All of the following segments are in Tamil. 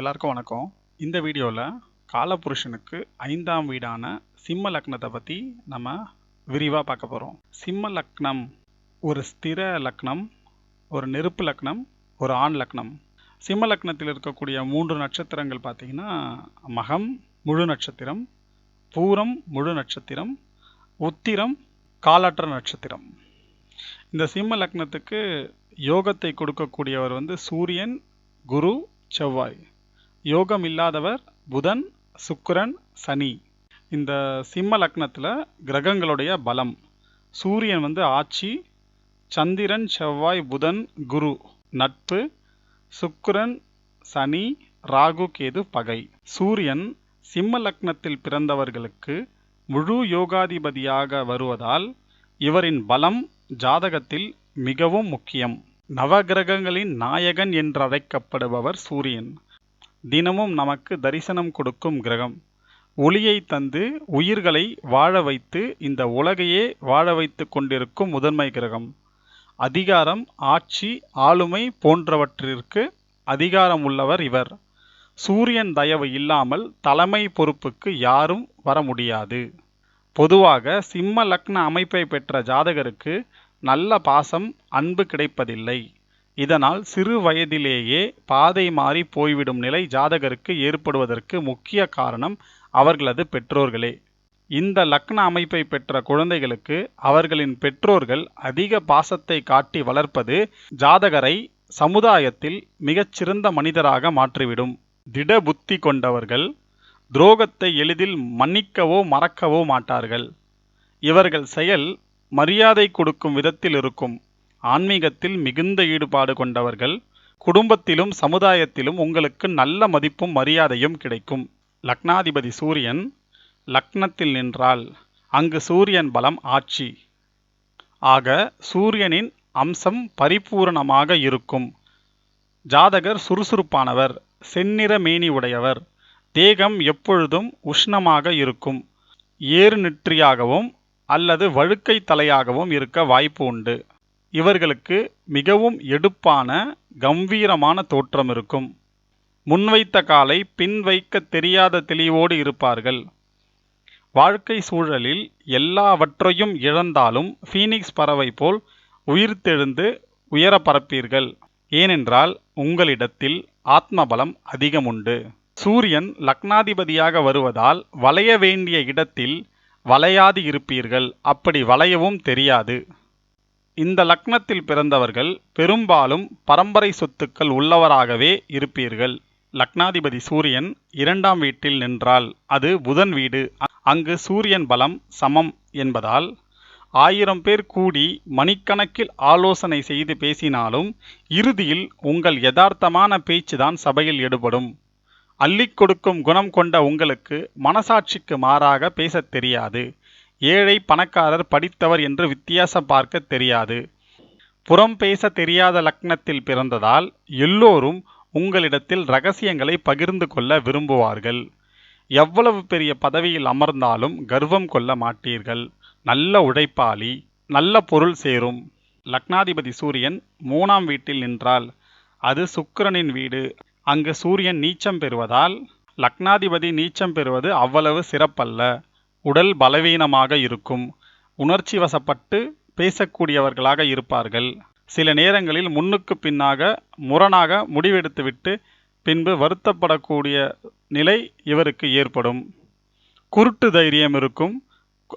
எல்லாருக்கும் வணக்கம். இந்த வீடியோவில் காலபுருஷனுக்கு ஐந்தாம் வீடான சிம்ம லக்னத்தை பற்றி நம்ம விரிவாக பார்க்க போகிறோம் சிம்ம லக்னம் ஒரு ஸ்திர லக்னம் ஒரு நெருப்பு லக்னம் ஒரு ஆண் லக்னம். சிம்ம லக்னத்தில் இருக்கக்கூடிய மூன்று நட்சத்திரங்கள் பார்த்தீங்கன்னா மகம் முழு நட்சத்திரம் பூரம் முழு நட்சத்திரம் உத்திரம் காலாற்ற நட்சத்திரம். இந்த சிம்ம லக்னத்துக்கு யோகத்தை கொடுக்கக்கூடியவர் வந்து சூரியன் குரு செவ்வாய். யோகம் இல்லாதவர் புதன் சுக்கிரன் சனி. இந்த சிம்ம லக்னத்தில் கிரகங்களுடைய பலம். சூரியன் வந்து ஆட்சி சந்திரன் செவ்வாய் புதன் குரு. நட்பு சுக்கிரன் சனி ராகு கேது பகை. சூரியன் சிம்ம லக்னத்தில் பிறந்தவர்களுக்கு முழு யோகாதிபதியாக வருவதால் இவரின் பலம் ஜாதகத்தில் மிகவும் முக்கியம். நவகிரகங்களின் நாயகன் என்றழைக்கப்படுபவர் சூரியன். தினமும் நமக்கு தரிசனம் கொடுக்கும் கிரகம். ஒளியை தந்து உயிர்களை வாழ வைத்து இந்த உலகையே வாழ வைத்து கொண்டிருக்கும் முதன்மை கிரகம். அதிகாரம் ஆட்சி ஆளுமை போன்றவற்றிற்கு அதிகாரம் உள்ளவர் இவர். சூரியன் தயவு இல்லாமல் தலைமை பொறுப்புக்கு யாரும் வர முடியாது. பொதுவாக சிம்ம லக்ன அமைப்பை பெற்ற ஜாதகருக்கு நல்ல பாசம் அன்பு கிடைப்பதில்லை. இதனால் சிறு வயதிலேயே பாதை மாறி போய்விடும் நிலை ஜாதகருக்கு ஏற்படுவதற்கு முக்கிய காரணம் அவர்களது பெற்றோர்களே. இந்த லக்ன அமைப்பை பெற்ற குழந்தைகளுக்கு அவர்களின் பெற்றோர்கள் அதிக பாசத்தை காட்டி வளர்ப்பது ஜாதகரை சமுதாயத்தில் மிகச்சிறந்த மனிதராக மாற்றிவிடும். திட புத்தி கொண்டவர்கள் துரோகத்தை எளிதில் மன்னிக்கவோ மறக்கவோ மாட்டார்கள். இவர்கள் செயல் மரியாதை கொடுக்கும் விதத்தில் இருக்கும். ஆன்மீகத்தில் மிகுந்த ஈடுபாடு கொண்டவர்கள் குடும்பத்திலும் சமுதாயத்திலும் உங்களுக்கு நல்ல மதிப்பும் மரியாதையும் கிடைக்கும். லக்னாதிபதி சூரியன் லக்னத்தில் நின்றால் அங்கு சூரியன் பலம் ஆட்சி. ஆக சூரியனின் அம்சம் பரிபூரணமாக இருக்கும். ஜாதகர் சுறுசுறுப்பானவர் செந்நிற மேனி உடையவர் தேகம் எப்பொழுதும் உஷ்ணமாக இருக்கும். ஏறு நெற்றியாகவும் அல்லது வழுக்கை தலையாகவும் இருக்க வாய்ப்பு உண்டு. இவர்களுக்கு மிகவும் எடுப்பான கம்பீரமான தோற்றம் இருக்கும். முன்வைத்த காலை பின் வைக்க தெரியாத தெளிவோடு இருப்பார்கள். வாழ்க்கை சூழலில் எல்லாவற்றையும் இழந்தாலும் ஃபீனிக்ஸ் பறவை போல் உயிர்த்தெழுந்து உயர பறப்பீர்கள் ஏனென்றால் உங்களிடத்தில் ஆத்மபலம் அதிகம் உண்டு சூரியன் லக்னாதிபதியாக வருவதால் வளைய வேண்டிய இடத்தில் வளையாது இருப்பீர்கள். அப்படி வளையவும் தெரியாது. இந்த லக்னத்தில் பிறந்தவர்கள் பெரும்பாலும் பரம்பரை சொத்துக்கள் உள்ளவராகவே இருப்பீர்கள். லக்னாதிபதி சூரியன் இரண்டாம் வீட்டில் நின்றால் அது புதன் வீடு. அங்கு சூரியன் பலம் சமம் என்பதால் ஆயிரம் பேர் கூடி மணிக்கணக்கில் ஆலோசனை செய்து பேசினாலும் இறுதியில் உங்கள் யதார்த்தமான பேச்சுதான் சபையில் எடுபடும். அள்ளிக் கொடுக்கும் குணம் கொண்ட உங்களுக்கு மனசாட்சிக்கு மாறாக பேசத் தெரியாது. ஏழை பணக்காரர் படித்தவர் என்று வித்தியாசம் பார்க்க தெரியாது. புறம் பேச தெரியாத லக்னத்தில் பிறந்ததால் எல்லோரும் உங்களிடத்தில் ரகசியங்களை பகிர்ந்து கொள்ள விரும்புவார்கள். எவ்வளவு பெரிய பதவியில் அமர்ந்தாலும் கர்வம் கொள்ள மாட்டீர்கள். நல்ல உழைப்பாளி நல்ல பொருள் சேரும். லக்னாதிபதி சூரியன் மூணாம் வீட்டில் நின்றால் அது சுக்கிரனின் வீடு. அங்கு சூரியன் நீச்சம் பெறுவதால் லக்னாதிபதி நீச்சம் பெறுவது அவ்வளவு சிறப்பல்ல. உடல் பலவீனமாக இருக்கும். உணர்ச்சி வசப்பட்டு பேசக்கூடியவர்களாக இருப்பார்கள். சில நேரங்களில் முன்னுக்கு பின்னாக முரணாக முடிவெடுத்துவிட்டு பின்பு வருத்தப்படக்கூடிய நிலை இவருக்கு ஏற்படும். குருட்டு தைரியம் இருக்கும்.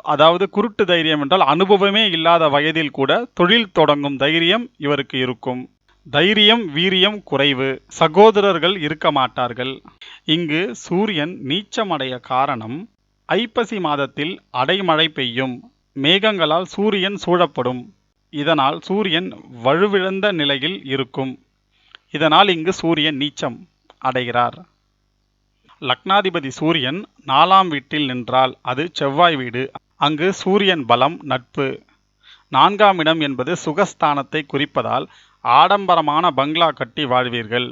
அதாவது குருட்டு தைரியம் என்றால் அனுபவமே இல்லாத வயதில் கூட தொழில் தொடங்கும் தைரியம் இவருக்கு இருக்கும். தைரியம் வீரியம் குறைவு. சகோதரர்கள் இருக்க மாட்டார்கள். இங்கு சூரியன் நீச்சமடைய காரணம் ஐப்பசி மாதத்தில் அடைமழை பெய்யும். மேகங்களால் சூரியன் சூழப்படும். இதனால் சூரியன் வலுவிழந்த நிலையில் இருக்கும். இதனால் இங்கு சூரியன் நீச்சம் அடைகிறார். லக்னாதிபதி சூரியன் நாலாம் வீட்டில் நின்றால் அது செவ்வாய் வீடு. அங்கு சூரியன் பலம் நட்பு. நான்காம் இடம் என்பது சுகஸ்தானத்தை குறிப்பதால் ஆடம்பரமான பங்களா கட்டி வாழ்வீர்கள்.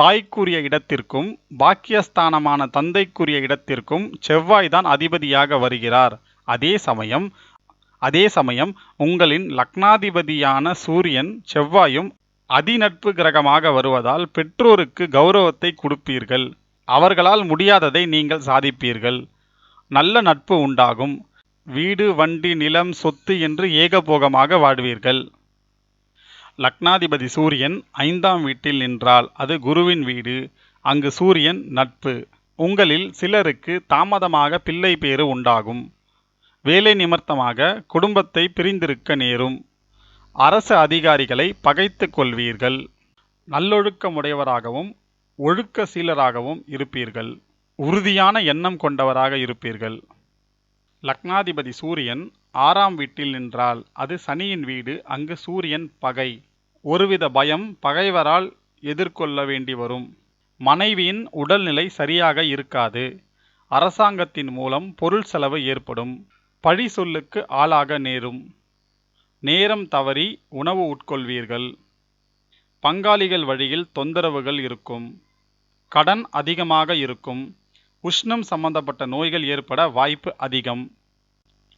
தாய்க்குரிய இடத்திற்கும் பாக்கியஸ்தானமான தந்தைக்குரிய இடத்திற்கும் செவ்வாய் தான் அதிபதியாக வருகிறார். அதே சமயம் அதே சமயம் உங்களின் லக்னாதிபதியான சூரியன் செவ்வாயும் அதிநட்பு கிரகமாக வருவதால் பெற்றோருக்கு கௌரவத்தை கொடுப்பீர்கள். அவர்களால் முடியாததை நீங்கள் சாதிப்பீர்கள். நல்ல நட்பு உண்டாகும். வீடு வண்டி நிலம் சொத்து என்று ஏகபோகமாக வாழ்வீர்கள் லக்னாதிபதி சூரியன் ஐந்தாம் வீட்டில் நின்றால் அது குருவின் வீடு அங்கு சூரியன் நட்பு. உங்களில் சிலருக்கு தாமதமாக பிள்ளை பேறு உண்டாகும். வேலை நிமித்தமாக குடும்பத்தை பிரிந்திருக்க நேரும். அரசு அதிகாரிகளை பகைத்து கொள்வீர்கள். நல்லொழுக்கமுடையவராகவும் ஒழுக்க சீலராகவும் இருப்பீர்கள். உறுதியான எண்ணம் கொண்டவராக இருப்பீர்கள். லக்னாதிபதி சூரியன் ஆறாம் வீட்டில் நின்றால் அது சனியின் வீடு அங்கு சூரியன் பகை. ஒருவித பயம் பகைவரால் எதிர்கொள்ள வேண்டி வரும். மனைவியின் உடல்நிலை சரியாக இருக்காது. அரசாங்கத்தின் மூலம் பொருள் செலவு ஏற்படும். பழி சொல்லுக்கு ஆளாக நேரும். நேரம் தவறி உணவு உட்கொள்வீர்கள். பங்காளிகள் வழியில் தொந்தரவுகள் இருக்கும். கடன் அதிகமாக இருக்கும். உஷ்ணம் சம்பந்தப்பட்ட நோய்கள் ஏற்பட வாய்ப்பு அதிகம்.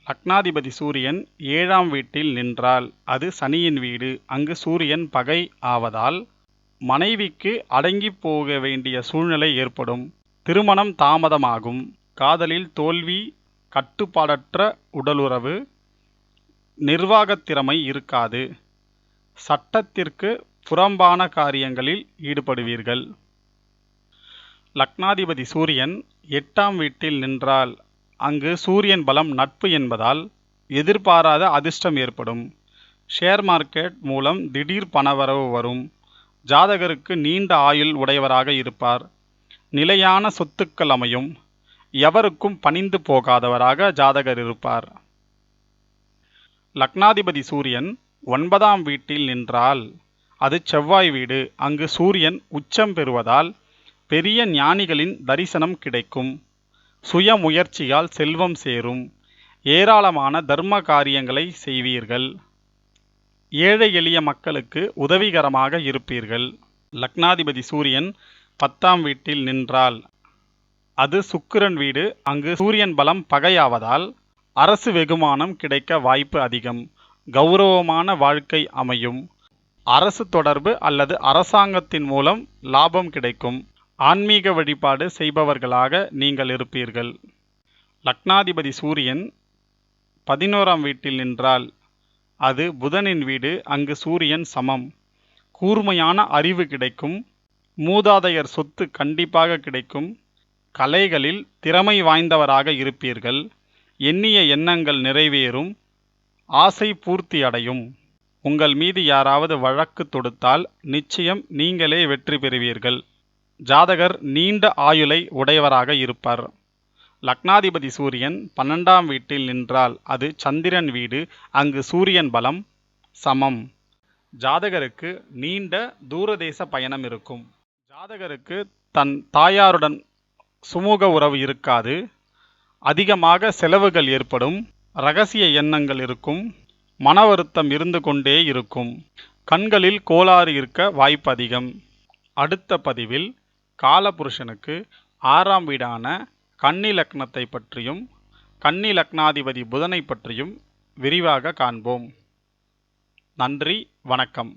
லக்னாதிபதி சூரியன் ஏழாம் வீட்டில் நின்றால் அது சனியின் வீடு. அங்கு சூரியன் பகை ஆவதால் மனைவிக்கு அடங்கி போக வேண்டிய சூழ்நிலை ஏற்படும். திருமணம் தாமதமாகும். காதலில் தோல்வி கட்டுப்பாடற்ற உடலுறவு நிர்வாகத் திறமை இருக்காது. சட்டத்திற்கு புறம்பான காரியங்களில் ஈடுபடுவீர்கள். லக்னாதிபதி சூரியன் எட்டாம் வீட்டில் நின்றால் அங்கு சூரியன் பலம் நட்பு என்பதால் எதிர்பாராத அதிர்ஷ்டம் ஏற்படும். ஷேர் மார்க்கெட் மூலம் திடீர் பணவரவு வரும். ஜாதகருக்கு நீண்ட ஆயுள் உடையவராக இருப்பார். நிலையான சொத்துக்கள் அமையும். எவருக்கும் பணிந்து போகாதவராக ஜாதகர் இருப்பார். லக்னாதிபதி சூரியன் ஒன்பதாம் வீட்டில் நின்றால் அது செவ்வாய் வீடு. அங்கு சூரியன் உச்சம் பெறுவதால் பெரிய ஞானிகளின் தரிசனம் கிடைக்கும். சுயமுயற்சியால் செல்வம் சேரும். ஏராளமான தர்ம காரியங்களை செய்வீர்கள். ஏழை எளிய மக்களுக்கு உதவிகரமாக இருப்பீர்கள். லக்னாதிபதி சூரியன் பத்தாம் வீட்டில் நின்றால் அது சுக்கிரன் வீடு அங்கு சூரியன் பலம் பகையாவதால் அரசு வெகுமானம் கிடைக்க வாய்ப்பு அதிகம். கௌரவமான வாழ்க்கை அமையும். அரசு தொடர்பு அல்லது அரசாங்கத்தின் மூலம் லாபம் கிடைக்கும். ஆன்மீக வழிபாடு செய்பவர்களாக நீங்கள் இருப்பீர்கள். லக்னாதிபதி சூரியன் பதினோராம் வீட்டில் நின்றால் அது புதனின் வீடு அங்கு சூரியன் சமம். கூர்மையான அறிவு கிடைக்கும். மூதாதையர் சொத்து கண்டிப்பாக கிடைக்கும். கலைகளில் திறமை வாய்ந்தவராக இருப்பீர்கள். எண்ணிய எண்ணங்கள் நிறைவேறும். ஆசை பூர்த்தி அடையும். உங்கள் மீது யாராவது வழக்கு தொடுத்தால் நிச்சயம் நீங்களே வெற்றி பெறுவீர்கள். ஜாதகர் நீண்ட ஆயுளை உடையவராக இருப்பார். லக்னாதிபதி சூரியன் பன்னெண்டாம் வீட்டில் நின்றால் அது சந்திரன் வீடு அங்கு சூரியன் பலம் சமம். ஜாதகருக்கு நீண்ட தூரதேச பயணம் இருக்கும். ஜாதகருக்கு தன் தாயாருடன் சுமூக உறவு இருக்காது. அதிகமாக செலவுகள் ஏற்படும். ரகசிய எண்ணங்கள் இருக்கும். மன வருத்தம் இருந்து கொண்டே இருக்கும். கண்களில் கோளாறு இருக்க வாய்ப்பு அதிகம். அடுத்த பதிவில் காலபுருஷனுக்கு ஆறாம் வீடான கன்னி லக்னத்தை பற்றியும் கன்னி லக்னாதிபதி புதனை பற்றியும் விரிவாக காண்போம். நன்றி வணக்கம்.